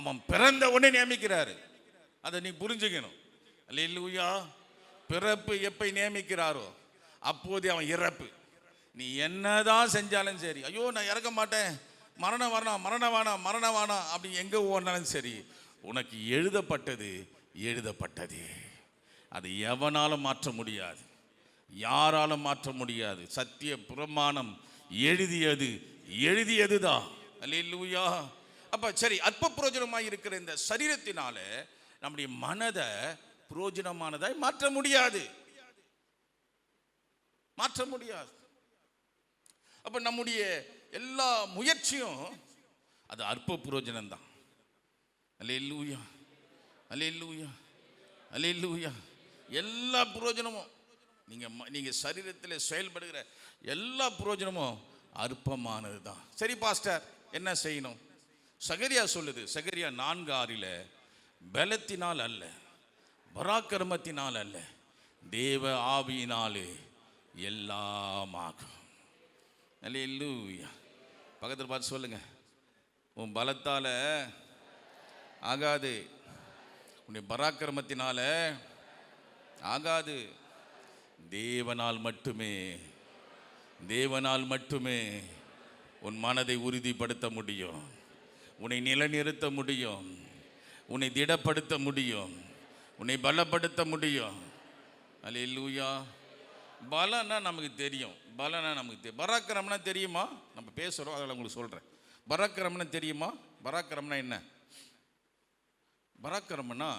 அவன் பிறந்த உடனே நியமிக்கிறாரு. அதை நீ புரிஞ்சுக்கணும். அல்லேலூயா. பிறப்பு எப்போ நியமிக்கிறாரோ அப்போது அவன் இறப்பு. நீ என்னதான் செஞ்சாலும் சரி ஐயோ நான் இறக்க மாட்டேன். மரணம் வரணும் மரணம் வேணாம் மரணம் வேணாம் அப்படி எங்கே ஓடினாலும் சரி உனக்கு எழுதப்பட்டது எழுதப்பட்டது. அது எவனாலும் மாற்ற முடியாது. யாராலும் மாற்ற முடியாது. சத்திய பிரமாணம் எழுதியது எழுதியதுதான். அல்லேலூயா. அப்போ சரி அற்ப புரோஜனமாக இருக்கிற இந்த சரீரத்தினால நம்முடைய மனதை புரோஜனமானதாய் மாற்ற முடியாது. மாற்ற முடியாது. அப்போ நம்முடைய எல்லா முயற்சியும் அது அற்ப புரோஜனம் தான் லூயா அலே லூயா எல்லா புரோஜனமும் நீங்கள் ம- சரீரத்தில் செயல்படுகிற எல்லா புரோஜனமும் அற்பமானது தான் சரி பாஸ்டர் என்ன செய்யணும்? சகரியா சொல்லுது சகரியா நான்கு ஆறில் பலத்தினால் அல்ல பராக்கிரமத்தினால் அல்ல தேவ ஆவியினாலே எல்லாம் ஆகும். அல்லேலூயா. பக்கத்தில் பார்த்து சொல்லுங்க. உன் பலத்தால் ஆகாது. உன்னுடைய பராக்கிரமத்தினால ஆகாது. தேவனால் மட்டுமே தேவனால் மட்டுமே உன் மனதை உறுதிப்படுத்த முடியும். உன்னை நிலைநிறுத்த முடியும். உன்னை திடப்படுத்த முடியும். உன்னை பலப்படுத்த முடியும். அல்லேலூயா. பலன்னா நமக்கு தெரியும். பலனா நமக்கு தெரியும் பராக்கிரம்னா தெரியுமா? நம்ம பேசுகிறோம் அதில் உங்களுக்கு சொல்கிறேன் பராக்கிரம்னா தெரியுமா? பராக்கிரம்னா என்ன? பராக்கிரம்னா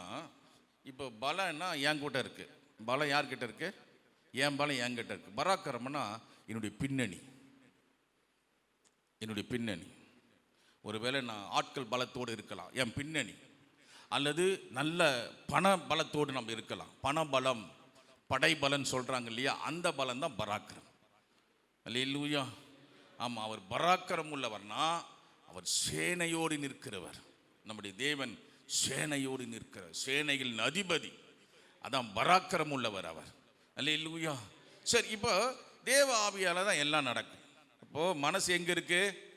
இப்போ பலன்னா என் கூட்ட இருக்குது பலம் யார்கிட்ட இருக்குது என் பலம் என்கிட்ட இருக்கு. பராக்கிரம்னா என்னுடைய பின்னணி. என்னுடைய பின்னணி. ஒருவேளை நான் ஆட்கள் பலத்தோடு இருக்கலாம் என் பின்னணி. அல்லது நல்ல பண பலத்தோடு நம்ம இருக்கலாம். பண பலம் படைபலன் சொல்கிறாங்க இல்லையா? அந்த பலம் தான் பராக்கிரம். அல்லேலூயா. ஆமாம் அவர் பராக்கிரம் உள்ளவர்னா அவர் சேனையோடு நிற்கிறவர். நம்முடைய தேவன் சேனையோடு நிற்கிறவர் சேனைகளின் அதிபதி. அதான் பராக்கிரம் உள்ளவர் அவர். அல்லேலூயா. சரி இப்போ தேவ ஆவியால் தான் எல்லாம் நடக்கும். இப்போது மனசு எங்கே இருக்குது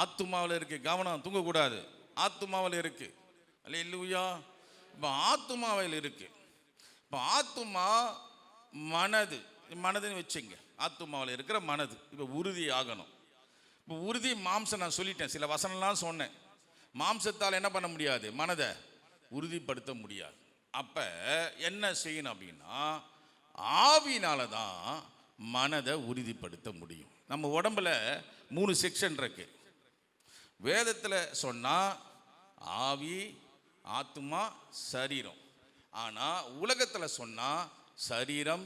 ஆத்துமாவில் இருக்கு. கவனம் தூங்கக்கூடாது. ஆத்துமாவில் இருக்கு. இல்லையா இப்போ ஆத்துமாவில் இருக்கு. இப்போ ஆத்துமா மனது. மனதுன்னு வச்சுங்க. ஆத்துமாவில் இருக்கிற மனது. இப்போ உறுதி ஆகணும் இப்போ உறுதி மாம்சம் நான் சொல்லிட்டேன். சில வசனம்லாம் சொன்னேன். மாம்சத்தால் என்ன பண்ண முடியாது? மனதை உறுதிப்படுத்த முடியாது. அப்போ என்ன செய்யணும் அப்படின்னா ஆவினால தான் மனதை உறுதிப்படுத்த முடியும். நம்ம உடம்புல மூணு செக்ஷன் இருக்குது வேதத்தில் சொன்னால் ஆவி ஆத்துமா சரீரம். ஆனால் உலகத்தில் சொன்னால் சரீரம்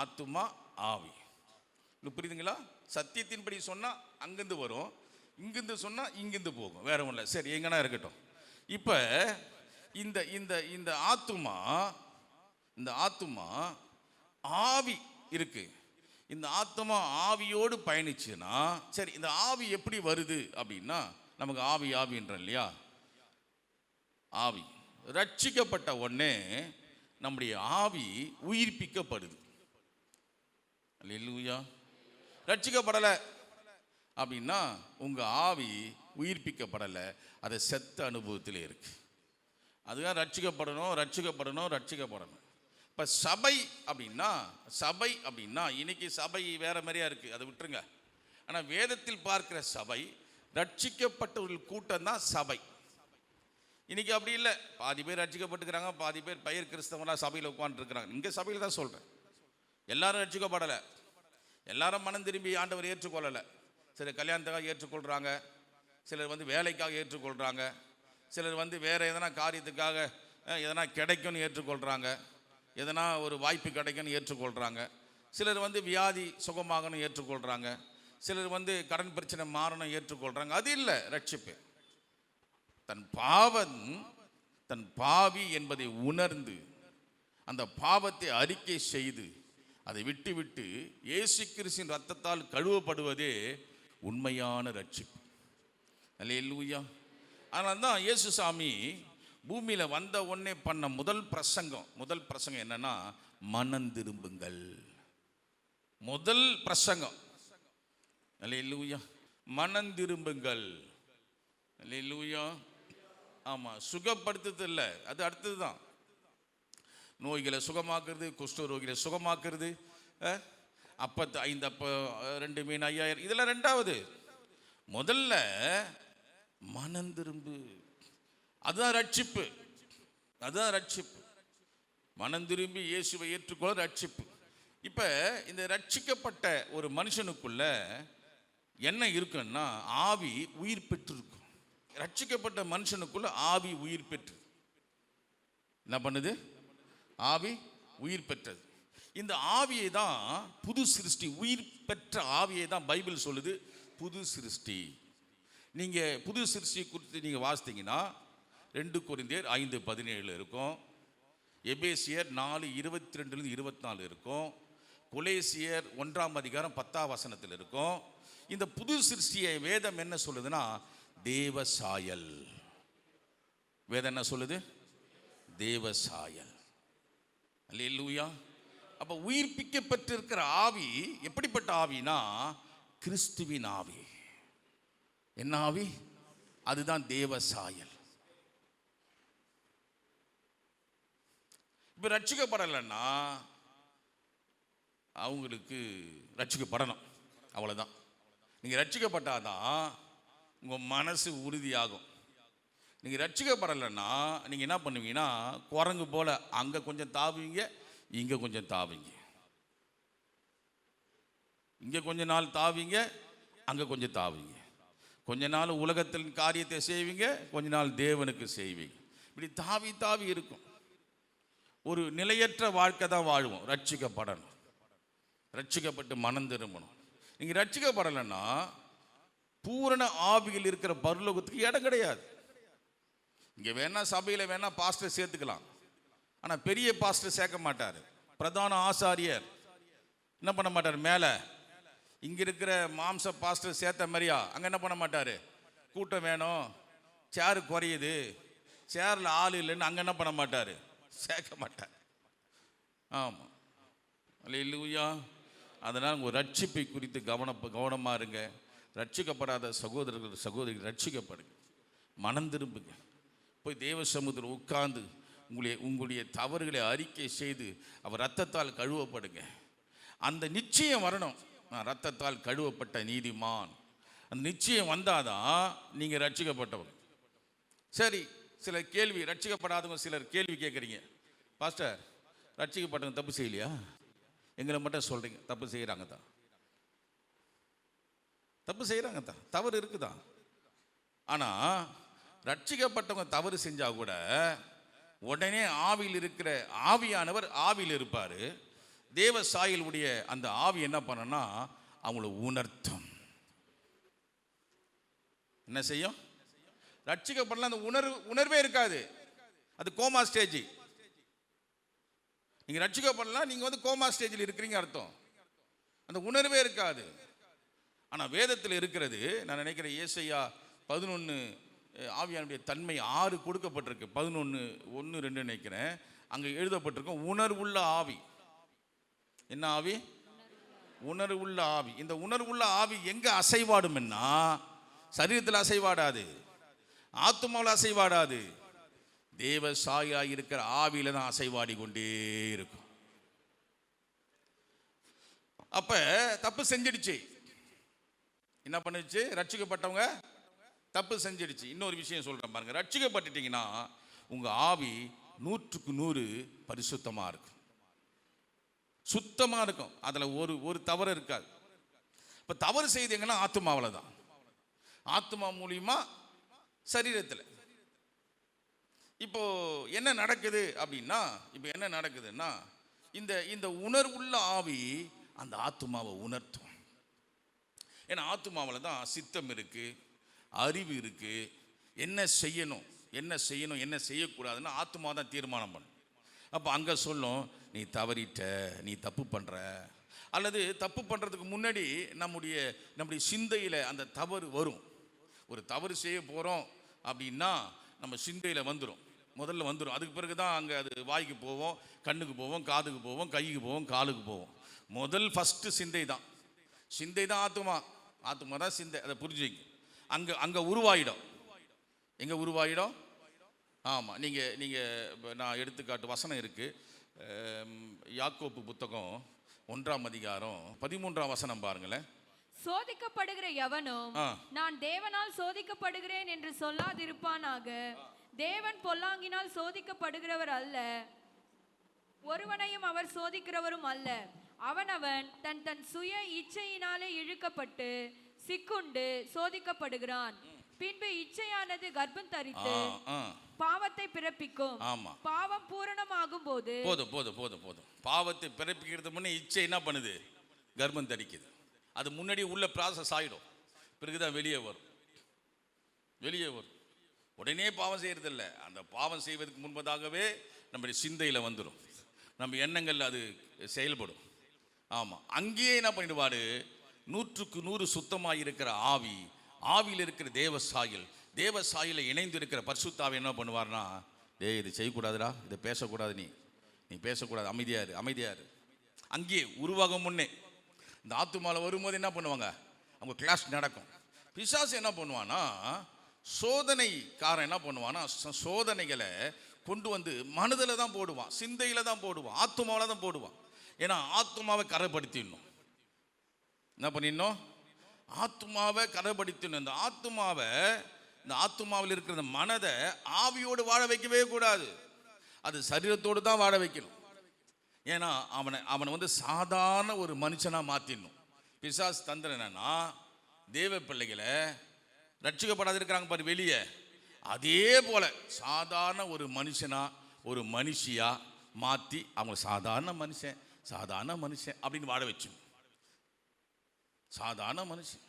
ஆத்துமா ஆவி. இது புரியுதுங்களா? சத்தியத்தின்படி சொன்னால் அங்கேருந்து வரும். இங்கிருந்து சொன்னால் இங்கிருந்து போகும். வேற ஒன்றும் இல்லை சரி எங்கன்னா இருக்கட்டும். இப்போ இந்த இந்த இந்த ஆத்துமா இந்த ஆத்துமா ஆவி இருக்கு. இந்த ஆத்துமா ஆவியோடு பயணிச்சுன்னா சரி இந்த ஆவி எப்படி வருது அப்படின்னா நமக்கு ஆவி ஆவின்றோம் இல்லையா? ஆவி. ரட்சிக்கப்பட்ட உடனே நம்முடைய ஆவி உயிர்ப்பிக்கப்படுது. இல்லையா ரட்சிக்கப்படலை. அப்படின்னா உங்கள் ஆவி உயிர்ப்பிக்கப்படலை. அது செத்த அனுபவத்தில் இருக்கு. அதுதான் ரட்சிக்கப்படணும் ரட்சிக்கப்படணும் ரட்சிக்கப்படணும். இப்போ சபை அப்படின்னா சபை அப்படின்னா இன்னைக்கு சபை வேறு மாதிரியா இருக்குது அதை விட்டுருங்க. ஆனால் வேதத்தில் பார்க்கிற சபை ரட்சிக்கப்பட்டவர்கள் கூட்டம் தான் சபை. இன்றைக்கி அப்படி இல்லை. பாதி பேர் ரட்சிக்கப்பட்டுக்கிறாங்க பாதி பேர் பயிர் கிறிஸ்தவங்களாம் சபையில் உட்காந்துருக்குறாங்க இங்கே சபையில் தான் சொல்கிறேன் எல்லாரும் ரட்சிக்கப்படலை. எல்லாரும் மனம் திரும்பி ஆண்டவர் ஏற்றுக்கொள்ளலை. சிலர் கல்யாணத்துக்காக ஏற்றுக்கொள்கிறாங்க சிலர் வந்து வேலைக்காக ஏற்றுக்கொள்கிறாங்க சிலர் வந்து வேறு எதனா காரியத்துக்காக எதனா கிடைக்கும்னு ஏற்றுக்கொள்கிறாங்க எதனா ஒரு வாய்ப்பு கிடைக்கும்னு ஏற்றுக்கொள்கிறாங்க சிலர் வந்து வியாதி சுகமாகணும் ஏற்றுக்கொள்கிறாங்க சிலர் வந்து கடன் பிரச்சனை மாறணும் ஏற்றுக்கொள்கிறாங்க அது இல்லை ரட்சிப்பு. தன் பாவம் தன் பாவி என்பதை உணர்ந்து அந்த பாவத்தை அறிக்கை செய்து அதை விட்டு விட்டு இயேசு கிறிஸ்தின் ரத்தத்தால் கழுவப்படுவதே உண்மையான ரட்சிப்பு. அல்லேலூயா. அதனால தான் இயேசு சாமி பூமியில் வந்த உடனே பண்ண முதல் பிரசங்கம் முதல் பிரசங்கம் என்னன்னா மனம் திரும்புங்கள். முதல் பிரசங்கம். அல்லேலூயா மனம் திரும்புங்கள் அல்லேலூயா ஆமாம் சுகப்படுத்துறது இல்லை அது அடுத்தது தான் நோய்களை சுகமாக்குறது குஷ்ட ரோகிகளை சுகமாக்குறது அப்பத்து ஐந்து அப்போ ரெண்டு மீன் ஐயாயிரம் இதெல்லாம் ரெண்டாவது. முதல்ல மனம் திரும்பு அதுதான் ரட்சிப்பு. அதுதான் ரட்சிப்பு. மனம் திரும்பி இயேசுவை ஏற்றுக்கொள்ள ரட்சிப்பு. இப்போ இந்த ரட்சிக்கப்பட்ட ஒரு மனுஷனுக்குள்ள என்ன இருக்குன்னா ஆவி உயிர் பெற்றிருக்கும். ரட்சிக்கப்பட்ட மனுஷனுக்குள்ள ஆவி உயிர் பெற்று என்ன பண்ணுது? ஆவி உயிர் பெற்றது. இந்த ஆவியை தான் புது சிருஷ்டி உயிர் பெற்ற ஆவியை தான் பைபிள் சொல்லுது புது சிருஷ்டி. நீங்கள் புது சிருஷ்டி குறித்து நீங்கள் வாசித்தீங்கன்னா ரெண்டு குறைந்தேர் ஐந்து பதினேழு இருக்கும் எபேசியர் நாலு இருபத்தி ரெண்டுலேருந்து இருபத்தி நாலு இருக்கும் கொலேசியர் ஒன்றாம் அதிகாரம் பத்தாம் வசனத்தில் இருக்கும் இந்த புது சிருஷ்டியை வேதம் என்ன சொல்லுதுன்னா தேவ சாயல் வேதம் என்ன சொல்லுது? தேவ சாயல் அல்லேலூயா. அப்போ உயிர்ப்பிக்கப்பட்டிருக்கிற ஆவி எப்படிப்பட்ட ஆவினா கிறிஸ்துவின் ஆவி. என்ன ஆவி? அதுதான் தேவ சாயல் இப்ப ரட்சிக்கப்படலைன்னா அவங்களுக்கு ரட்சிக்கப்படணும். நீங்கள் ரட்சிக்கப்பட்டால் தான் உங்கள் மனசு உறுதியாகும். நீங்கள் ரட்சிக்கப்படலைன்னா நீங்கள் என்ன பண்ணுவீங்கன்னா குரங்கு போல் அங்கே கொஞ்சம் தாவுவீங்க இங்கே கொஞ்சம் தாவுங்க இங்கே கொஞ்ச நாள் தாவீங்க அங்கே கொஞ்சம் தாவீங்க கொஞ்ச நாள் உலகத்தின் காரியத்தை செய்வீங்க கொஞ்ச நாள் தேவனுக்கு செய்வீங்க. இப்படி தாவி தாவி இருக்கும். ஒரு நிலையற்ற வாழ்க்கை தான் வாழ்வோம். ரட்சிக்கப்படணும். ரட்சிக்கப்பட்டு மனம் திரும்பணும். நீங்கள் ரட்சிக்கப்படலைன்னா பூரண ஆவியில் இருக்கிற பரலோகத்துக்கு இடம் கிடையாது. இங்கே வேணால் சபையில் வேணால் பாஸ்டர் சேர்த்துக்கலாம். ஆனால் பெரிய பாஸ்டர் சேர்க்க மாட்டார். பிரதான ஆசாரியர். என்ன பண்ண மாட்டார்? மேலே. இங்கே இருக்கிற மாம்ச பாஸ்டர் சேர்த்த மாதிரியா? அங்கே என்ன பண்ண மாட்டார்? கூட்டம் வேணும். சேரு குறையுது. சேரில் ஆள் இல்லைன்னு அங்கே என்ன பண்ண மாட்டார்? சேர்க்க மாட்டார். ஆமாம் இல்லை இல்லையா அதனால் உங்கள் ரட்சிப்பை குறித்து கவன கவனமாக இருங்க. ரட்சிக்கப்படாத சகோதரர்கள் சகோதரிகள் ரட்சிக்கப்படுங்க. மனம் திரும்புங்க. போய் தேவ சமுதிரம் உட்கார்ந்து உங்களுடைய உங்களுடைய தவறுகளை அறிக்கை செய்து அவர் ரத்தத்தால் கழுவப்படுங்க. அந்த நிச்சயம் வரணும். நான் ரத்தத்தால் கழுவப்பட்ட நீதிமான். அந்த நிச்சயம் வந்தாதான் நீங்கள் ரட்சிக்கப்பட்டவர் சரி சில கேள்வி ரட்சிக்கப்படாதவங்க சிலர் கேள்வி கேட்குறீங்க. பாஸ்டர் ரட்சிக்கப்பட்டவங்க தப்பு செய்யலையா? எங்களை மட்டும் சொல்கிறீங்க தப்பு செய்கிறாங்க தான் தப்பு செய்கிறாங்க தான் தவறு இருக்குதான் ஆனால் ரட்சிக்கப்பட்டவங்க தவறு செஞ்சால் கூட உடனே ஆவியில் இருக்கிற ஆவியானவர் ஆவியில் இருப்பார். தேவ சாயலுடைய அந்த ஆவி என்ன பண்ணனா அவங்கள உணர்த்தும். என்ன செய்யும்? ரட்சிக்கப்படலாம் அந்த உணர்வு உணர்வே இருக்காது. அது கோமா ஸ்டேஜ். நீங்கள் ரட்சிக்கப்படலாம் நீங்கள் வந்து கோமா ஸ்டேஜில் இருக்கிறீங்க அர்த்தம். அந்த உணர்வே இருக்காது. ஆனால் வேதத்தில் இருக்கிறது நான் நினைக்கிறேன் ஏசையா பதினொன்று ஆவியானுடைய தன்மை ஆறு கொடுக்கப்பட்டிருக்கு. பதினொன்று ஒன்று ரெண்டு நினைக்கிறேன். அங்கே எழுதப்பட்டிருக்கும் உணர்வுள்ள ஆவி. என்ன ஆவி? உணர்வுள்ள ஆவி. இந்த உணர்வுள்ள ஆவி எங்கே அசைவாடும்னா சரீரத்தில் அசைவாடாது. ஆத்மாவில் அசைவாடாது. தேவ சாயா இருக்கிற ஆவியில தான் அசைவாடி கொண்டே இருக்கும். அப்ப தப்பு செஞ்சிடுச்சு. என்ன பண்ணுச்சு? ரட்சிக்கப்பட்டவங்க தப்பு செஞ்சிடுச்சு. இன்னொரு விஷயம் சொல்றேன் பாருங்க. ரட்சிக்கப்பட்டுட்டீங்கன்னா உங்க ஆவி நூற்றுக்கு நூறு பரிசுத்தமாக இருக்கும். சுத்தமாக இருக்கும். அதில் ஒரு ஒரு தவறு இருக்காது. இப்போ தவறு செய்தீங்கன்னா ஆத்மாவில் தான் ஆத்மா மூலியமாக சரீரத்தில். இப்போ என்ன நடக்குது அப்படின்னா இப்போ என்ன நடக்குதுன்னா இந்த இந்த உணர்வுள்ள ஆவி அந்த ஆத்மாவை உணர்த்தும். ஏன்னா ஆத்மாவில் தான் சித்தம் இருக்குது அறிவு இருக்குது என்ன செய்யணும் என்ன செய்யணும் என்ன செய்யக்கூடாதுன்னு ஆத்மா தான் தீர்மானம் பண்ணும். அப்போ அங்கே சொல்லும் நீ தவறிட்ட நீ தப்பு பண்ணுற அல்லது தப்பு பண்ணுறதுக்கு முன்னாடி நம்முடைய நம்முடைய சிந்தையில் அந்த தவறு வரும். ஒரு தவறு செய்ய போகிறோம் அப்படின்னா நம்ம சிந்தையில் வந்துடும் முதல்ல வந்துடும் அதுக்கு பிறகு தான் அங்கே அது வாய்க்கு போவோம் கண்ணுக்கு போவோம் காதுக்கு போவோம் கைக்கு போவோம் காலுக்கு போவோம். முதல் ஃபஸ்ட்டு சிந்தை தான் சிந்தை தான் ஆத்துமா. ஆத்துமா தான் சிந்தை அதை புரிஞ்சுங்க அங்கே அங்கே உருவாயிடும். எங்கே உருவாயிடும்? ஆமாம் நீங்கள் நீங்கள் நான் எடுத்துக்காட்டு வசனம் இருக்குது யாக்கோப்பு புத்தகம் ஒன்றாம் அதிகாரம் பதிமூன்றாம் வசனம் பாருங்களேன். சோதிக்கப்படுகிற எவனும். நான் தேவனால் சோதிக்கப்படுகிறேன் என்று சொல்லாதிருப்பானாக. தேவன் பொல்லாங்கினால் சோதிக்கப்படுகிறவர் அல்ல. ஒருவனையும் அவர் சோதிக்கிறவரும் அல்ல. அவனவன் தன் தன் சுய இச்சையினாலே இழுக்கப்பட்டு சிக்குண்டு சோதிக்கப்படுகிறான். பின்பு இச்சையானது கர்ப்பம் தரித்து பாவத்தை பிறப்பிக்கும். ஆமாம் பாவம் பூரணமாகும் போது போதும் போதும் போதும் போதும். பாவத்தை பிறப்பிக்கிறது முன்னே இச்சை என்ன பண்ணுது? கர்ப்பம் தரிக்குது. அது முன்னாடி உள்ள ப்ராசஸ் ஆகிடும் பிறகுதான் வெளியே வரும். வெளியே வரும். உடனே பாவம் செய்கிறதில்ல அந்த பாவம் செய்வதற்கு முன்பதாகவே நம்முடைய சிந்தையில் வந்துடும் நம்ம எண்ணங்கள் அது செயல்படும். ஆமாம் அங்கேயே என்ன பண்ணிடுவாரு? நூற்றுக்கு நூறு சுத்தமாக இருக்கிற ஆவி ஆவியில் இருக்கிற தேவ சாயல் தேவ சாயில இணைந்து இருக்கிற பரிசுத்தாவை என்ன பண்ணுவார்னா டேய் இது செய்யக்கூடாதுடா. இதை பேசக்கூடாது நீ. நீ பேசக்கூடாது. அமைதியா இரு. அமைதியா இரு. அங்கேயே உருவாகும் முன்னே. இந்த ஆத்துமாவில் வரும்போது என்ன பண்ணுவாங்க? அவங்க கிளாஸ் நடக்கும். பிசாசு என்ன பண்ணுவான்னா சோதனைக்காரன் என்ன பண்ணுவான்னா ச- சோதனைகளை கொண்டு வந்து மனதில் தான் போடுவான் சிந்தையில் தான் போடுவான் ஆத்துமாவில் தான் போடுவான். ஏன்னா ஆத்துமாவை கரைப்படுத்திடணும். என்ன பண்ணிடணும்? ஆத்துமாவை கரைப்படுத்திடணும். இந்த ஆத்துமாவை இந்த ஆத்துமாவில் இருக்கிற இந்த மனதை ஆவியோடு வாழ வைக்கவே கூடாது. அது சரீரத்தோடு தான் வாழ வைக்கணும். ஏன்னா அவனை அவனை வந்து சாதாரண ஒரு மனுஷனாக மாற்றிடணும் பிசாஸ் தந்திரம் என்னன்னா தேவ பிள்ளைகளை ரட்சிக்கப்படாது இருக்கிறாங்க பாரு வெளியே. அதே போல சாதாரண ஒரு மனுஷனா ஒரு மனுஷியா மாற்றி அவங்க சாதாரண மனுஷன் சாதாரண மனுஷன் அப்படின்னு வாழ வச்சு சாதாரண மனுஷன்.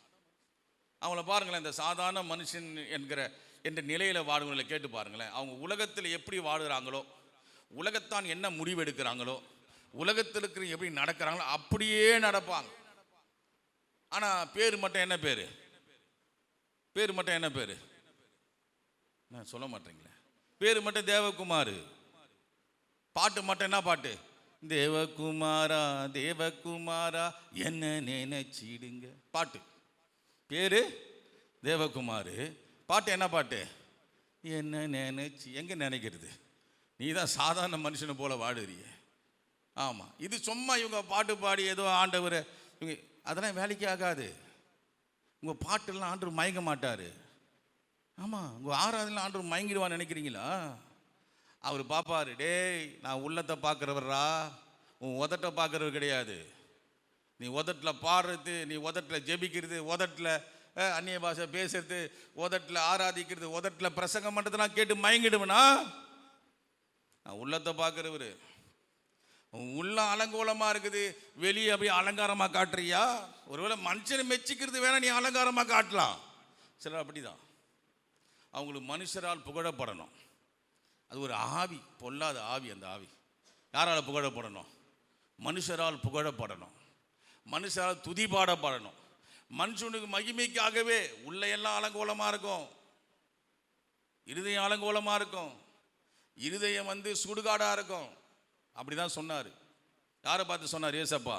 அவங்கள பாருங்களேன் இந்த சாதாரண மனுஷன் என்கிற என்ற நிலையில் வாழ்வங்களை கேட்டு பாருங்களேன். அவங்க உலகத்தில் எப்படி வாழுகிறாங்களோ உலகத்தான் என்ன முடிவு எடுக்கிறாங்களோ உலகத்தில் இருக்கிற எப்படி நடக்கிறாங்களோ அப்படியே நடப்பாங்க. ஆனால் பேர் மட்டும் என்ன பேர்? பேர் மட்டும் என்ன பேர்? நான் சொல்ல மாட்டேங்களே. பேர் மட்டும் தேவகுமார். பாட்டு மட்டும் என்ன பாட்டு? தேவகுமாரா தேவகுமாரா என்ன நினைச்சிடுங்க. பாட்டு. பேரு? தேவகுமார். பாட்டு என்ன பாட்டு? என்ன நினைச்சி எங்கே நினைக்கிறது? நீ தான் சாதாரண மனுஷனை போல வாடுறிய ஆமாம் இது சும்மா இவங்க பாட்டு பாடி ஏதோ ஆண்டவர் இவங்க அதெல்லாம் வேலைக்கு ஆகாது. உங்கள் பாட்டெல்லாம் ஆண்டவர் மயங்க மாட்டார். ஆமாம் உங்கள் ஆராதனை ஆண்டவர் மயங்கிடுவான்னு நினைக்கிறீங்களா? அவர் பார்ப்பாரு டேய் நான் உள்ளத்தை பார்க்குறவர்ரா உன் உதட்டை பார்க்குறவர் கிடையாது. நீ உதட்டில் பாடுறது நீ உதட்டில் ஜெபிக்கிறது உதட்டில் அந்நிய பாஷை பேசுறது உதட்டில் ஆராதிக்கிறது உதட்டில் பிரசங்கம் பண்ணுறதுலாம் கேட்டு மயங்கிடுவேனா? நான் உள்ளத்தை பார்க்குறவர். உள்ள அலங்கோலமாக இருக்குது. வெளியே அப்படியே அலங்காரமாக காட்டுறியா? ஒருவேளை மனுஷனை மெச்சிக்கிறது வேணா நீ அலங்காரமாக காட்டலாம். சிலர் அப்படிதான். அவங்களுக்கு மனுஷரால் புகழப்படணும். அது ஒரு ஆவி பொல்லாத ஆவி அந்த ஆவி. யாரால் புகழப்படணும்? மனுஷரால் புகழப்படணும். மனுஷரால் துதிபாடப்படணும் மனுஷனுக்கு மகிமைக்காகவே உள்ள எல்லாம் அலங்கோலமாக இருக்கும். இருதயம் அலங்கோலமாக இருக்கும். இருதயம் வந்து சுடுகாடாக இருக்கும். அப்படி தான் சொன்னார். யாரை பார்த்து சொன்னார்? ஏசப்பா.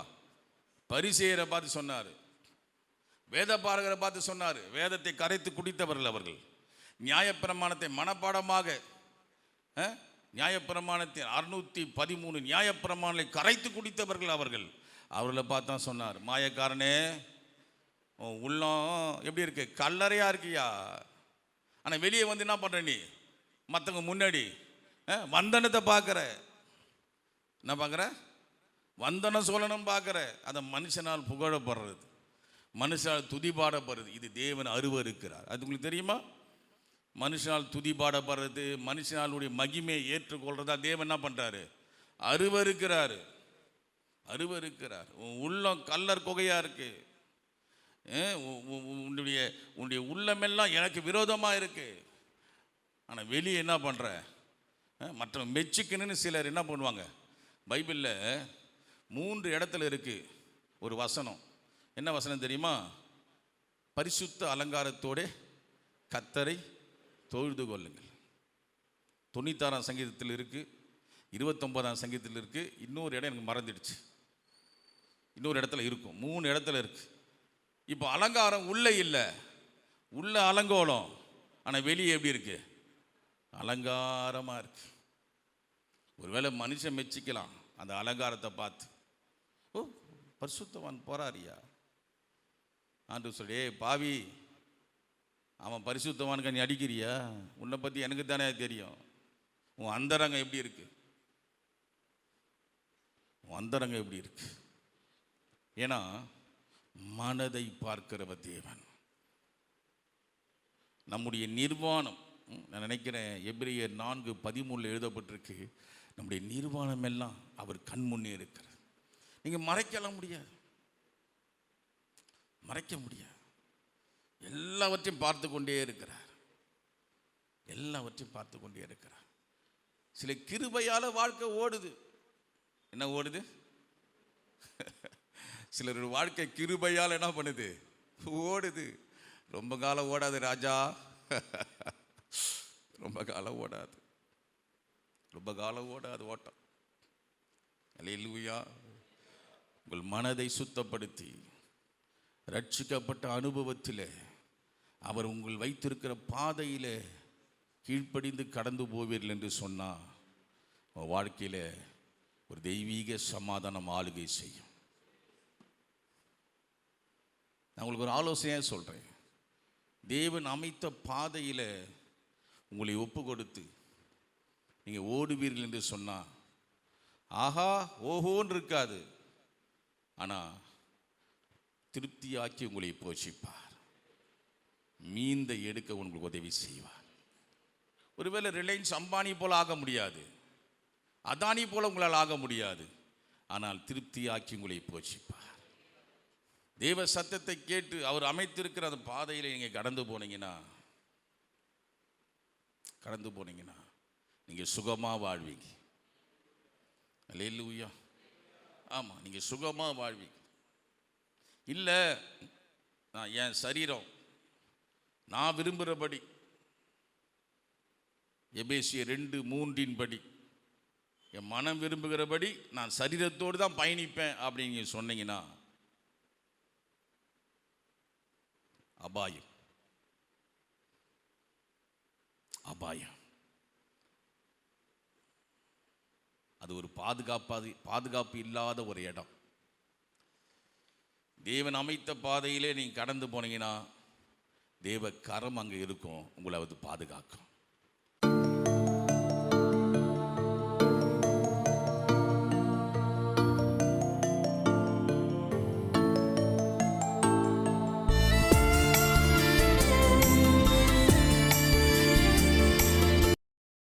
பரிசெயரை பார்த்து சொன்னார். வேத பாரகரை பார்த்து சொன்னார். வேதத்தை கரைத்து குடித்தவர்கள் அவர்கள். நியாயப்பிரமாணத்தை மனப்பாடமாக நியாயப்பிரமாணத்தின் அறுநூற்றி பதிமூணு நியாயப்பிரமாணத்தை கரைத்து குடித்தவர்கள் அவர்கள். அவர்களை பார்த்து தான் சொன்னார். மாயக்காரனே உள்ளம் எப்படி இருக்கு? கல்லறையா இருக்கியா? ஆனால் வெளியே வந்து என்ன பண்ணுற நீ? மற்றவங்க முன்னாடி வந்தனத்தை பார்க்குற. என்ன பார்க்குற? வந்தன சோழனும் பார்க்குற. அதை மனுஷனால் புகழப்படுறது. மனுஷனால் துதி பாடப்படுறது இது தேவன் அருவருக்கிறார். அது உங்களுக்கு தெரியுமா? மனுஷனால் துதி பாடப்படுறது மனுஷனாலுடைய மகிமையை ஏற்றுக்கொள்றதா தேவன் என்ன பண்ணுறாரு அருவருக்கிறாரு. அருவருக்கிறார். உன் உள்ளம் கல்லர் குகையாக இருக்குது உன்னுடைய உன்னுடைய உள்ளமெல்லாம் எனக்கு விரோதமாக இருக்குது ஆனால் வெளியே என்ன பண்ணுற மற்ற மெச்சுக்கணுன்னு சிலர் என்ன பண்ணுவாங்க? பைபிளில் மூன்று இடத்துல இருக்குது ஒரு வசனம். என்ன வசனம் தெரியுமா? பரிசுத்த அலங்காரத்தோட கத்தரை தொழுது கொள்ளுங்கள். தொண்ணூத்தாறாம் சங்கீதத்தில் இருக்குது இருபத்தொன்பதாம் சங்கீதத்தில் இருக்குது இன்னொரு இடம் எனக்கு மறந்துடுச்சு. இன்னொரு இடத்துல இருக்கும் மூணு இடத்துல இருக்குது இப்போ அலங்காரம் உள்ளே இல்லை உள்ள அலங்கோலம் ஆனால் வெளியே எப்படி இருக்குது அலங்காரமாக இருக்குது ஒருவேளை மனுஷன் மெச்சிக்கலாம் அந்த அலங்காரத்தை பார்த்து. ஓ பரிசுத்தவான் போறாரியா ஆண்டு சொல்லி "ஏய் பாவி அவன் பரிசுத்தவானுக்கு நீ அடிக்கிறியா? உன்னை பற்றி எனக்கு தானே தெரியும். உன் அந்தரங்கம் எப்படி இருக்கு? உன் அந்தரங்கம் எப்படி இருக்கு? ஏன்னா மனதை பார்க்கிறவ தேவன். நம்முடைய நிர்வாணம் நான் நினைக்கிறேன் எப்ரியர் நான்கு பதிமூணில் எழுதப்பட்டிருக்கு. நம்முடைய நிர்வாணம் எல்லாம் அவர் கண் முன்னே இருக்கிறார். நீங்கள் மறைக்கலாம் முடியாது. மறைக்க முடியாது. எல்லாவற்றையும் பார்த்து கொண்டே இருக்கிறார். எல்லாவற்றையும் பார்த்து கொண்டே இருக்கிறார். சில கிருபையால் வாழ்க்கை ஓடுது. என்ன ஓடுது? சிலர் வாழ்க்கை கிருபையால் என்ன பண்ணுது? ஓடுது. ரொம்ப காலம் ஓடாது ராஜா. ரொம்ப காலம் ஓடாது. ரொம்ப காலம் ஓடாது ஓட்டம். அல்லேலூயா. உங்கள் மனதை சுத்தப்படுத்தி ரட்சிக்கப்பட்ட அனுபவத்தில் அவர் உங்கள் வைத்திருக்கிற பாதையில் கீழ்ப்படிந்து கடந்து போவீர்கள் என்று சொன்னால் உங்கள் வாழ்க்கையில் ஒரு தெய்வீக சமாதானம் ஆளுகை செய்யும். நான் உங்களுக்கு ஒரு ஆலோசனையாக சொல்கிறேன் தேவன் அமைத்த பாதையில் உங்களை ஒப்பு கொடுத்து நீங்கள் ஓடுவீர்கள் என்று சொன்னால் ஆஹா ஓஹோன்னு இருக்காது. ஆனால் திருப்தியாக்கி உங்களை போஷிப்பார். மீந்த எடுக்க உங்களுக்கு உதவி செய்வார். ஒருவேளை ரிலையன்ஸ் அம்பானி போல் ஆக முடியாது. அதானி போல் உங்களால் ஆக முடியாது. ஆனால் திருப்தியாக்கி உங்களை போஷிப்பார். தேவ சத்தத்தை கேட்டு அவர் அமைத்திருக்கிற அந்த பாதையில் நீங்கள் கடந்து போனீங்கன்னா கடந்து போனீங்கன்னா நீங்கள் சுகமாக வாழ்வீங்க. அல்லேலூயா. ஆமாம் நீங்கள் சுகமாக வாழ்வீங்க. இல்லை நான் என் சரீரம் நான் விரும்புகிறபடி எபேசிய ரெண்டு மூன்றின் படி என் மனம் விரும்புகிறபடி நான் சரீரத்தோடு தான் பயணிப்பேன் அப்படின்னு சொன்னீங்கன்னா அபாயம். அபாயம். அது ஒரு பாதுகாப்பாது பாதுகாப்பு இல்லாத ஒரு இடம். தேவன் அமைத்த பாதையிலே நீங்கள் கடந்து போனீங்கன்னா தேவ கரம் அங்கே இருக்கும். உங்களை அது பாதுகாக்கும்.